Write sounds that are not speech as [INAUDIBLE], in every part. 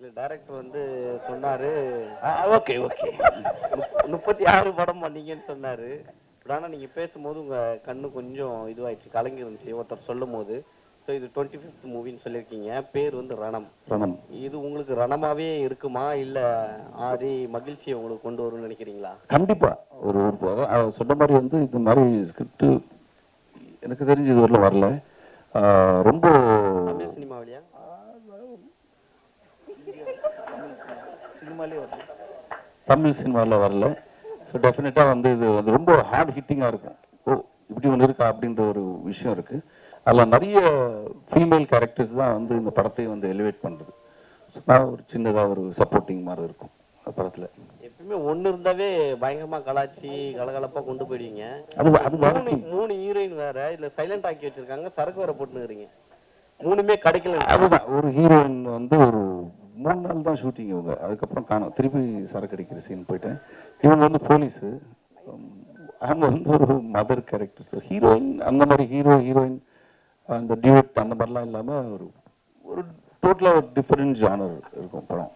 இல்ல டைரக்டர் வந்து சொன்னாரு. Okay okay. முப்- முப்பத்தி ஆறு படம் பண்ணீங்கன்னு சொன்னாரு. பட் ஆனா நீங்க பேசும்போது உங்க கண்ணு கொஞ்சம் இதுவாயிடுச்சு கலங்கி இருந்துச்சு ஒருத்தர் சொல்லும் போது ஸோ இது டுவெண்ட்டி ஃபிஃப்த் மூவின்னு சொல்லியிருக்கீங்க. பேர் வந்து ரணம். ரணம். இது உங்களுக்கு ரணமாவே இருக்குமா? இல்ல ஆதி மகிழ்ச்சியை உங்களுக்கு கொண்டு வரும்னு நினைக்கிறீங்களா? கண்டிப்பா ஒரு சொன்ன மாதிரி வந்து இந்த மாதிரி ஸ்கிரிப்ட் எனக்கு தெரிஞ்சு இது வரல. ரொம்ப தமிழ் சினிமாவிலையா சினிமாலே வருது தமிழ் சினிமாவில் வரல. ஸோ டெஃபினட்டாக வந்து இது வந்து ரொம்ப ஹார்ட் ஹிட்டிங்காக இருக்கும். ஓ இப்படி ஒன்று இருக்கா அப்படின்ற ஒரு விஷயம் இருக்கு. அதில் நிறைய ஃபீமேல் கேரக்டர்ஸ் தான் வந்து இந்த படத்தை வந்து எலிவேட் பண்ணுறது ஸோ நான் ஒரு சின்னதாக ஒரு சப்போர்ட்டிங் மாதிரி இருக்கும் அந்த படத்தில். எப்பயுமே ஒண்ணு இருந்தாவே பயங்கரமா கலாச்சி கலகலப்பா கொண்டு போயிடுவீங்க. அது அது மூணு. மூணு ஹீரோயின் வேற இல்ல சைலண்ட் ஆக்கி வச்சிருக்காங்க சரக்கு வேற போட்டுனுக்கிறீங்க மூணுமே கிடைக்கல. அதுதான் ஒரு ஹீரோயின் வந்து ஒரு மூணு நாள் தான் ஷூட்டிங் இவங்க. அதுக்கப்புறம் காணும். திருப்பி சரக்கு அடிக்கிற சீன் போயிட்டேன் இவங்க வந்து போலீஸு அவங்க வந்து ஒரு மதர் கேரக்டர் ஸோ ஹீரோயின் அந்த மாதிரி ஹீரோ ஹீரோயின் அந்த டியூட் அந்த மாதிரிலாம் இல்லாமல் ஒரு ஒரு டோட்டலாக ஒரு டிஃப்ரெண்ட் ஜானர் இருக்கும் படம்.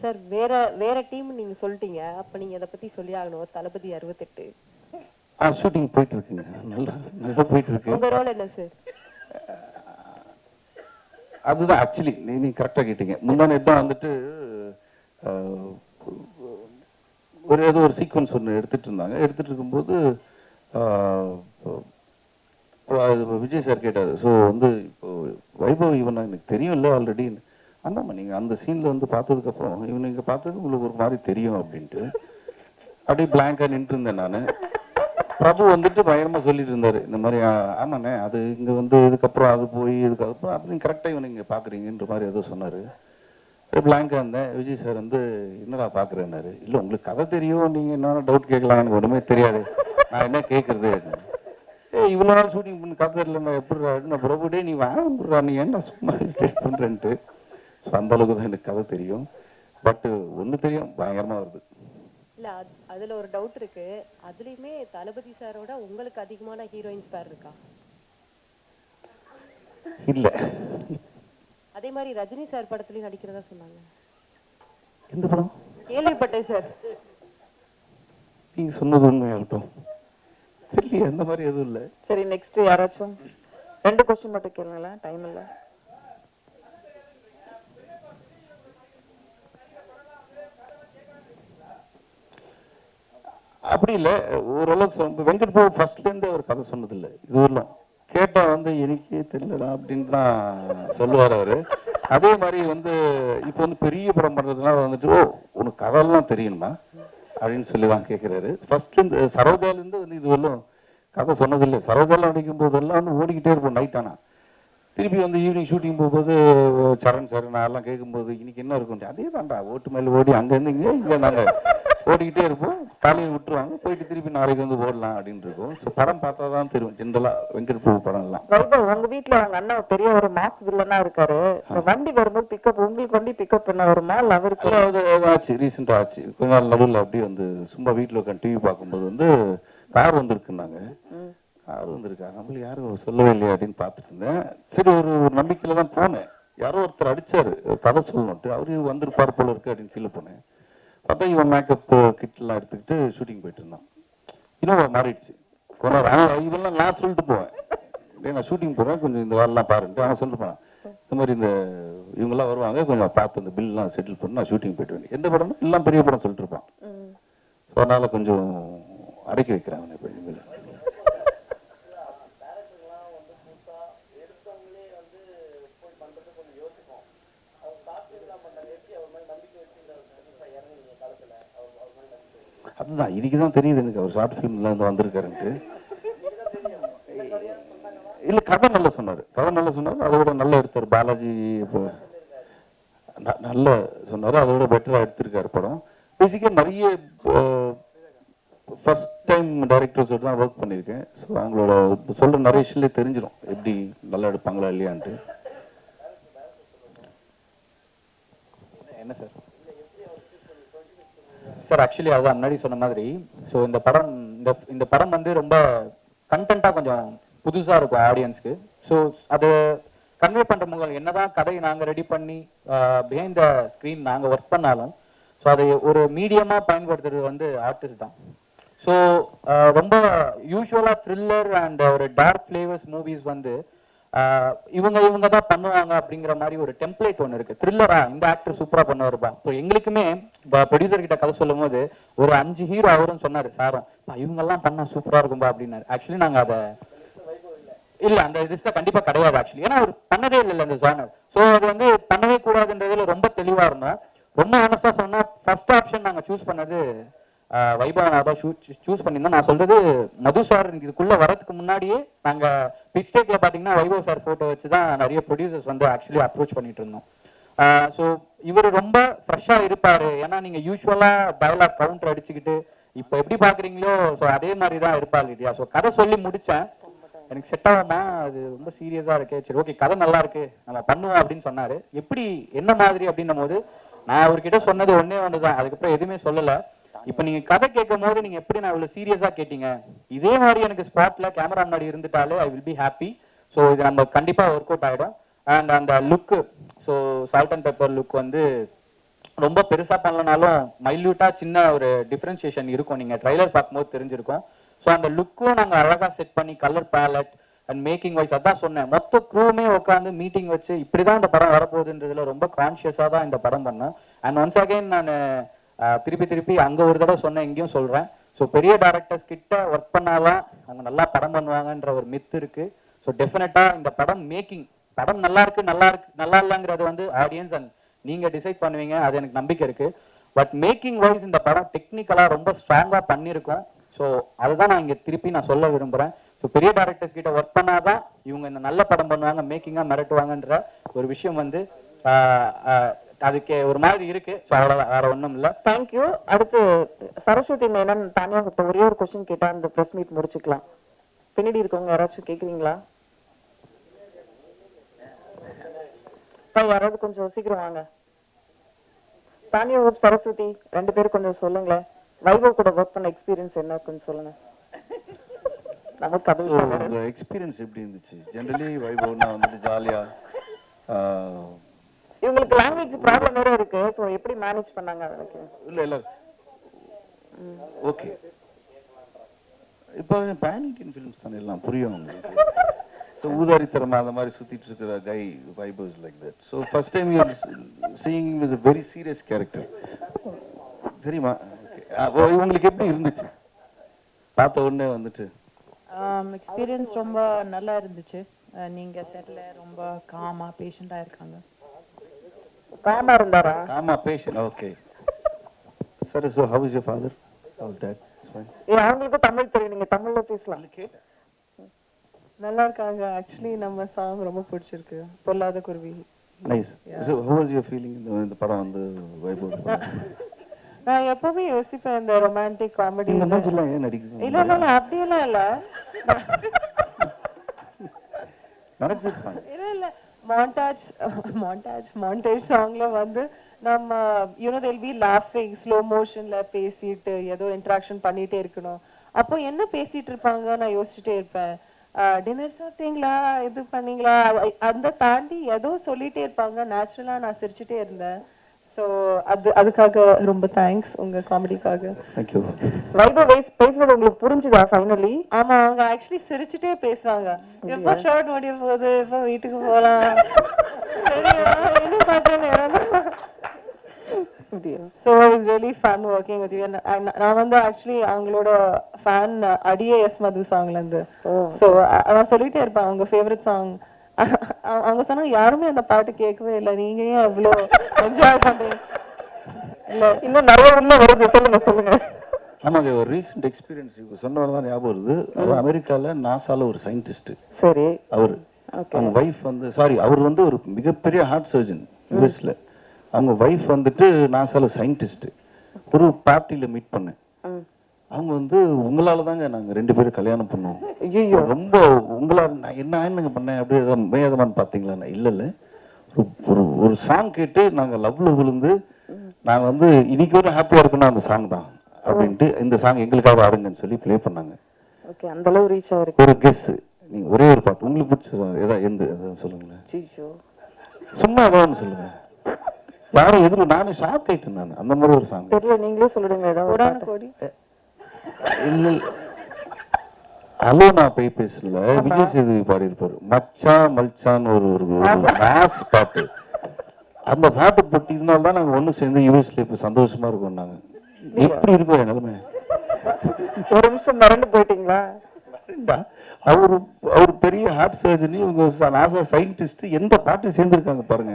சார் வேற வேற டீம் நீங்க சொல்லிட்டீங்க. அப்ப நீங்க இத பத்தி சொல்லி ஆகணும். தளபதி அறுபத்தெட்டு. ஆ ஷூட்டிங் போயிட்டு இருக்குங்க. நல்லா நல்லா போயிட்டு இருக்கு. உங்க ரோல் என்ன சார் அதுதான் ஆக்சுவலி நீ நீ கரெக்டாக கேட்டீங்க. முன்னாடி தான் வந்துட்டு ஒரு ஏதோ ஒரு சீக்வன்ஸ் ஒன்று எடுத்துட்டு இருந்தாங்க. எடுத்துட்டு இருக்கும்போது இப்போ விஜய் சார் கேட்டார். ஸோ வந்து இப்போ வைபவ் இவன்? எனக்கு தெரியும் இல்லை ஆல்ரெடி அந்தாம்மா நீங்கள் அந்த சீனில் வந்து பார்த்ததுக்கப்புறம் இவன் இங்கே பார்த்தது உங்களுக்கு ஒரு மாதிரி தெரியும் அப்படின்ட்டு. அப்படியே பிளாங்காக நின்று இருந்தேன் நான். பிரபு வந்துட்டு பயங்கரமா சொல்லிட்டு இருந்தாரு. இந்த மாதிரி ஆமாண்ணே அது இங்க வந்து இதுக்கப்புறம் அது போய் இதுக்கப்புறம் அப்படி கரெக்டா இவனை இங்க பாக்குறீங்கன்ற மாதிரி ஏதோ சொன்னாரு. பிளாங்கா இருந்தேன். விஜய் சார் வந்து என்னடா பாக்குறேன்னாரு? இல்ல உங்களுக்கு கதை தெரியும். நீங்க என்ன டவுட் கேட்கலாம் எனக்கு ஒண்ணுமே தெரியாது. நான் என்ன கேட்கறது ஏ இவ்வளவு நாள் ஷூட்டிங் பண்ணி கதை தெரியல எப்படி நான் பிரபு டே நீ வாங்கா நீ என்ன சும்மா irritate பண்றேன்ட்டு. ஸோ அந்த அளவுக்கு தான் எனக்கு கதை தெரியும். பட் ஒன்று தெரியும் பயங்கரமாக வருது. இல்ல அது- அதுல ஒரு டவுட் இருக்கு. அதுலயுமே தளபதி சாரோட உங்களுக்கு அதிகமான ஹீரோயின்ஸ் பேர் இருக்கா? இல்ல. அதே மாதிரி ரஜினி சார் படத்துலயும் நடிக்கிறதா சொன்னாங்க. எந்த படம்? கேள்விப்பட்டேன் சார் நீங்க சொன்னது உண்மையாகட்டும். இல்லையே அந்த மாதிரி எதுவும் இல்லை. சரி நெக்ஸ்ட் யாராச்சும்? ரெண்டு கொஸ்டின் மட்டும் கேளுங்களேன் டைம் இல்ல. அப்படி இல்லை. ஓரளவுக்கு சொன்ன வெங்கட் பாபு ஃபர்ஸ்ட்லேருந்தே அவர் கதை சொன்னதில்லை. இது வந்து எனக்கே தெரியலடா அப்படின்னு தான் சொல்லுவார் அவர். அதே மாதிரி வந்து இப்போ வந்து பெரிய படம் பண்ணுறதுனால வந்துட்டு ஓ உனக்கு கதையெல்லாம் தெரியணுமா? அப்படின்னு சொல்லி தான் கேட்குறாரு ஃபர்ஸ்ட்லேருந்து சரோஜாலேருந்து வந்து இது வரலும் கதை சொன்னதில்லை. சரோஜால நடிக்கும் போதெல்லாம் வந்து ஓடிக்கிட்டே இருப்போம் நைட் ஆனால் திருப்பி வந்து ஈவினிங் ஷூட்டிங் போகும்போது சரண் சார் நான் எல்லாம் கேட்கும்போது இன்னைக்கு என்ன இருக்கும் அதே தான்டா ஓட்டு மேலே ஓடி அங்கேருந்து இங்கே இங்கே நாங்கள் ஓடிக்கிட்டே இருப்போம். காலையில் விட்டுருவாங்க. போயிட்டு திருப்பி நாளைக்கு வந்து ஓடலாம் அப்படின்னு இருக்கும். ஸோ படம் பார்த்தா தான் தெரியும். ஜென்ரலா வெங்கட் பிரபு படம் எல்லாம் வைபவ் உங்க வீட்ல உங்க அண்ணன் பெரிய ஒரு மாஸ் வில்லனா இருக்காரு. வண்டி வரும்போது பிக்கப் உங்களுக்கு வண்டி பிக்கப் பண்ண வருமா? இல்ல அவருக்கு? ஆச்சு ரீசெண்டாக ஆச்சு. கொஞ்ச நாள் நடுவில் அப்படியே வந்து சும்மா வீட்டில் உட்காந்து டிவி பார்க்கும்போது வந்து கார் வந்திருக்குன்னாங்க. ம். கார் வந்திருக்கா. நம்மளுக்கு யாரும் சொல்லவே இல்லையா அப்படின்னு பார்த்துட்டு இருந்தேன். சரி ஒரு ஒரு நம்பிக்கையில தான் போனேன். யாரோ ஒருத்தர் அடிச்சாரு. கதை சொல்லணும்ட்டு அவரு வந்திருப்பார் போல இருக்கு அப்படின்னு கீழே போனேன். பார்த்தா இவன் மேக்கப் கிட்லாம் எடுத்துக்கிட்டு ஷூட்டிங் போயிட்டு இருந்தான். இன்னும் மாறிடுச்சு. கொஞ்ச நேரம் ஆ, இதெல்லாம் நான் சொல்லிட்டு போவேன். நான் ஷூட்டிங் போறேன் கொஞ்சம் இந்த வேலைலாம் பாருன்ட்டு அவன் சொல்லிட்டு போனான். இந்த மாதிரி இந்த இவங்கெல்லாம் வருவாங்க கொஞ்சம் பார்த்து இந்த பில்லாம் செட்டில் பண்ணி நான் ஷூட்டிங் போயிட்டு வந்தேன். எந்த படம் எல்லாம் பெரிய படம் சொல்லிட்டு இருப்பான். ஸோ அதனால கொஞ்சம் அடக்கி வைக்கிறேன் அதுதான் இன்னைக்கு தான் தெரியுது எனக்கு. அவர் ஷார்ட் ஃபிலிம்ல இருந்து வந்திருக்காருன்ட்டு. இல்ல கதை நல்லா சொன்னார். கதை நல்லா சொன்னார். அதை விட நல்லா எடுத்தார். பாலாஜி இப்போ நல்ல சொன்னார். அதை விட பெட்டராக எடுத்திருக்காரு படம். பேசிக்காக நிறைய ஃபர்ஸ்ட் டைம் டைரக்டர்ஸோடு தான் ஒர்க் பண்ணியிருக்கேன். ஸோ அவங்களோட சொல்கிற நிறைய விஷயம்லேயே தெரிஞ்சிடும் எப்படி நல்லா எடுப்பாங்களா இல்லையான்ட்டு என்ன சார் சார் ஆக்சுவலி அதான் முன்னாடி சொன்ன மாதிரி. ஸோ இந்த படம் இந்த இந்த படம் வந்து ரொம்ப கண்டென்ட்டாக கொஞ்சம் புதுசாக இருக்கும் ஆடியன்ஸ்க்கு ஸோ அது கன்வே பண்ற முதல் என்னதான் கதை நாங்கள் ரெடி பண்ணி பிஹைண்ட் த ஸ்கிரீன் நாங்க ஒர்க் பண்ணாலும் ஸோ அதை ஒரு மீடியமா பயன்படுத்துறது வந்து ஆர்டிஸ்ட் தான். ஸோ ரொம்ப யூஸ்வலாக த்ரில்லர் அண்ட் ஒரு டார்க் ஃப்ளேவர்ஸ் மூவிஸ் வந்து இவங்க இவங்க தான் பண்ணுவாங்க அப்படிங்கிற மாதிரி ஒரு டெம்ப்ளேட் ஒன்று இருக்கு. த்ரில்லரா இந்த ஆக்டர் சூப்பரா பண்ணுவாருப்பா இப்போ எங்களுக்குமே ப்ரொடியூசர் கிட்ட கதை சொல்லும் போது ஒரு அஞ்சு ஹீரோ அவரும் சொன்னாரு சாரும் இவங்கெல்லாம் பண்ணா சூப்பரா இருக்கும்பா அப்படின்னாரு. ஆக்சுவலி நாங்க அதை இல்ல அந்த லிஸ்ட்ல கண்டிப்பா கிடையாது ஆக்சுவலி ஏன்னா அவர் பண்ணதே இல்லை அந்த ஜானர் ஸோ அது வந்து பண்ணவே கூடாதுன்றதுல ரொம்ப தெளிவா இருந்தோம் ரொம்ப ஆனஸ்டா சொன்னா ஃபர்ஸ்ட் ஆப்ஷன் நாங்க சூஸ் பண்ணது ஆஹ், வைபவநாதா சூஸ் பண்ணியிருந்தோம் நான் சொல்றது மது சார் இதுக்குள்ள வரதுக்கு முன்னாடியே நாங்க பிச் டேக்ல பாத்தீங்கன்னா வைபவ் சார் போட்டோ வச்சு தான் நிறைய ப்ரொடியூசர்ஸ் வந்து ஆக்சுவலி அப்ரோச் பண்ணிட்டு இருந்தோம். ஸோ இவர் ரொம்ப ஃப்ரெஷ்ஷா இருப்பாரு. ஏன்னா நீங்க யூஸ்வலா டயலாக் கவுண்டர் அடிச்சுக்கிட்டு இப்போ எப்படி பாக்குறீங்களோ ஸோ அதே மாதிரி தான் இருப்பாரு இல்லையா ஸோ கதை சொல்லி முடிச்சேன். எனக்கு செட் ஆகாம அது ரொம்ப சீரியஸா இருக்கே. சரி ஓகே கதை நல்லா இருக்கு. நம்ம பண்ணுவோம் அப்படின்னு சொன்னாரு. எப்படி என்ன மாதிரி அப்படின்னும் போது நான் அவர்கிட்ட சொன்னது ஒன்னே ஒன்று தான் அதுக்கப்புறம் எதுவுமே சொல்லலை. இப்ப நீங்க கதை கேட்கும் போது நீங்க எப்படி நான் இவ்வளவு சீரியஸா கேட்டீங்க? இதே மாதிரி எனக்கு ஸ்பாட்ல கேமரா முன்னாடி இருந்துட்டாலே I will be happy so இது நம்ம கண்டிப்பா ஒர்க் அவுட் ஆயிடும். அண்ட் அந்த look so salt and pepper look வந்து ரொம்ப பெருசா பண்ணலனாலும் மைல்யூட்டா சின்ன ஒரு டிஃபரன்சியேஷன் இருக்கும். நீங்க ட்ரைலர் பார்க்கும்போது தெரிஞ்சிருக்கும். ஸோ அந்த லுக்கும் நாங்க அழகா செட் பண்ணி colour palette and making wise அதான் சொன்னேன். மொத்த க்ரூமே உட்காந்து மீட்டிங் வச்சு இப்படிதான் இந்த படம் வரப்போகுதுன்றதுல ரொம்ப கான்சியஸா தான் இந்த படம் பண்ணேன் அண்ட் ஒன்ஸ் அகைன் நான் திருப்பி திருப்பி அங்க ஒரு தடவை சொன்னேன் இங்கேயும் சொல்றேன். ஸோ பெரிய டேரக்டர்ஸ் கிட்ட ஒர்க் பண்ணாதான் அவங்க நல்லா படம் பண்ணுவாங்கன்ற ஒரு மித்து இருக்கு. ஸோ டெஃபினட்டா இந்த படம் மேக்கிங் படம் நல்லா இருக்கு நல்லா இருக்கு நல்லா இல்லைங்கிறது வந்து ஆடியன்ஸ் அண்ட் நீங்க டிசைட் பண்ணுவீங்க அது எனக்கு நம்பிக்கை இருக்கு. பட் மேக்கிங் வைஸ் இந்த படம் டெக்னிக்கலா ரொம்ப ஸ்ட்ராங்கா பண்ணியிருக்கோம். ஸோ அதுதான் நான் இங்க திருப்பி நான் சொல்ல விரும்புறேன். ஸோ பெரிய டேரக்டர்ஸ் கிட்ட ஒர்க் பண்ணாதான் இவங்க இந்த நல்ல படம் பண்ணுவாங்க மேக்கிங்கா மிரட்டுவாங்கன்ற ஒரு விஷயம் வந்து அதுக்கு ஒரு மாதிரி இருக்கு. அவ்வளவுதான் வேற ஒண்ணும் இல்ல. தேங்க்யூ அடுத்து சரஸ்வதி மேனன் தானியா கிட்ட ஒரே ஒரு கொஸ்டின் கேட்டா அந்த பிரஸ் மீட் முடிச்சுக்கலாம். பின்னாடி இருக்கவங்க யாராச்சும் கேக்குறீங்களா? யாராவது கொஞ்சம் சீக்கிரம் வாங்க. தானியா ஒரு சரஸ்வதி ரெண்டு பேரும் கொஞ்சம் சொல்லுங்களேன். வைபவ் கூட ஒர்க் பண்ண எக்ஸ்பீரியன்ஸ் என்ன கொஞ்சம் சொல்லுங்க. நமக்கு அது எக்ஸ்பீரியன்ஸ் எப்படி இருந்துச்சு? ஜென்ரலி வைபவ்னா வந்துட்டு ஜாலியா இவங்களுக்கு லாங்குவேஜ் ப்ராப்ளம் வேற இருக்கு. சோ எப்படி மேனேஜ் பண்ணாங்க அதுக்கு? இல்ல இல்ல. ஓகே இப்போ பேன் இண்டியன் ஃபிலிம்ஸ் தானே எல்லாம் புரியும் உங்களுக்கு? ஸோ ஊதாரித்தரமா அந்த மாதிரி சுத்திட்டு இருக்கிற guy vibes like that so first time you seeing is a very serious character தெரியுமா? உங்களுக்கு எப்படி இருந்துச்சு? பார்த்த உடனே வந்துட்டு. எக்ஸ்பீரியன்ஸ் ரொம்ப நல்லா இருந்துச்சு. நீங்க செட்ல ரொம்ப காமா பேஷண்டா இருக்காங்க. காமா இருந்தாரா? ஆமா passion okay sir so how is your father how's dad ஏ அவங்களுக்கும் தமிழ் தெரியும். நீங்க தமிழ்ல பேசலாம். நல்லா இருக்காங்க. ஆக்சுவலி நம்ம சாங் ரொம்ப பிடிச்சிருக்கு. பொல்லாத குருவி. Nice so how was your feeling இந்த படம் வந்து வைபவ் [LAUGHS] நான் எப்பவுமே யோசிப்பேன் இந்த ரொமான்டிக் காமெடி இந்த மூஞ்சிலாம் ஏன் நடிக்குது? இல்ல இல்ல இல்ல அப்படியெல்லாம் இல்ல. [LAUGHS] நினைச்சிருப்பாங்க இல்ல இல்ல. மாண்டாஜ் மாண்டாஜ் மாண்டேஜ் சாங்ல வந்து நம்ம யூனோ தெல் பி லாஃபிங் ஸ்லோ மோஷன்ல பேசிட்டு ஏதோ இன்ட்ராக்ஷன் பண்ணிட்டே இருக்கணும். அப்போ என்ன பேசிட்டு இருப்பாங்க? நான் யோசிச்சுட்டே இருப்பேன். டின்னர் சாப்பிட்டீங்களா? இது பண்ணீங்களா? அந்த தாண்டி ஏதோ சொல்லிட்டே இருப்பாங்க. நேச்சுரலா நான் சிரிச்சுட்டே இருந்தேன். சோ அது அதுக்காக ரொம்ப தேங்க்ஸ் உங்க காமெடிக்காக. தேங்க்யூ வைபவ் பேசுறது உங்களுக்கு புரிஞ்சுதா ஃபைனலி ஆமா அவங்க ஆக்சுவலி சிரிச்சுட்டே பேசுவாங்க. எப்ப ஷர்ட் முடிய போகுது எப்ப வீட்டுக்கு போலாம்? சரியா இன்னும் கொஞ்சம் நேரம் so it's really fun working with you நான் வந்து ஆக்சுவலி அவங்களோட ஃபேன் அடியே எஸ் மது சாங்ல இருந்து. ஸோ நான் சொல்லிட்டே இருப்பேன் அவங்க ஃபேவரட் சாங் அவங்க சொன்னாங்க யாருமே அந்த பாட்டு கேட்கவே இல்லை. நீங்க ஏன் அவ்வளோ என்ஜாய் பண்றீங்க? இல்ல. இன்னும் நிறைய உள்ள வருது. சொல்லுங்க சொல்லுங்க. ஆமாங்க ஒரு ரீசெண்ட் எக்ஸ்பீரியன்ஸ் இப்போ சொன்னவர் தான் ஞாபகம் வருது. அவர் அமெரிக்கால நாசால ஒரு சயின்டிஸ்ட் சரி. அவர். அவங்க வைஃப் வந்து சாரி அவர் வந்து ஒரு மிகப்பெரிய ஹார்ட் சர்ஜன் யூஎஸ்ல அவங்க வைஃப் வந்துட்டு நாசால சயின்டிஸ்ட் ஒரு பார்ட்டியில மீட் பண்ணேன். அவங்க வந்து உங்களால தாங்க நாங்க ரெண்டு பேரும் கல்யாணம் பண்ணோம். ஐயோ ரொம்ப உங்களால நான் என்ன ஆயினுங்க பண்ணேன்? அப்படி ஏதாவது மேதமான்னு பாத்தீங்களா? நான் இல்ல இல்ல. ஒரு- ஒரு சாங் கேட்டு நாங்க லவ்ல விழுந்து நாங்க வந்து இன்னைக்கு வரை ஹாப்பியா இருக்கணும் அந்த சாங் தான் அப்படின்ட்டு இந்த சாங் எங்களுக்காக ஆடுங்கன்னு சொல்லி ப்ளே பண்ணாங்க. ஓகே அந்த அளவு ரீச் ஆயிருக்கு. ஒரு கெஸ் நீங்க ஒரே ஒரு பாட்டு. உங்களுக்கு பிடிச்ச ஏதாவது எந்த ஏதாவது சொல்லுங்களேன். சும்மா ஏதாவது ஒன்று சொல்லுங்க. யாரும் எதிர நானே ஷாக் ஆயிட்டேன் நான். அந்த மாதிரி ஒரு சாங் தெரியல நீங்களே சொல்லிடுங்க ஏதாவது ஒரு கோடான பாட்டு. கோடி இல்ல. ஹலோ நான் போய் பேசல. விஜய் சேதுபதி பாடியிருப்பாரு. மச்சான் மல்சான்னு ஒரு ஒரு மாஸ் பாட்டு. அந்த பாட்டு போட்டினால தான் நாங்க ஒண்ணு சேர்ந்து யூஎஸ்ல இப்ப சந்தோஷமா இருக்கோம் நாங்க. எப்படி என் நிலைமை ஒரு நிமிஷம் மறந்து போயிட்டீங்களா? அவரு அவர் பெரிய ஹார்ட் சர்ஜரி உங்க நாசா சயின்டிஸ்ட் எந்த பாட்டு சேர்ந்திருக்காங்க பாருங்க.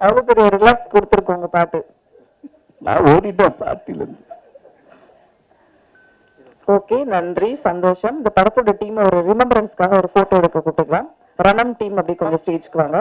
அவ்வளவு பெரிய ரிலாக்ஸ் கொடுத்துருக்கோங்க பாட்டு. நான் ஓடிட்டேன் பார்ட்டில இருந்து ஓகே நன்றி சந்தோஷம். இந்த படத்தோட டீம் ஒரு ரிமெம்பரன்ஸ்க்காக ஒரு போட்டோ எடுக்க கூப்பிட்டுக்கலாம் ரணம் டீம் அப்படி கொஞ்சம் ஸ்டேஜ்க்கு வாங்க.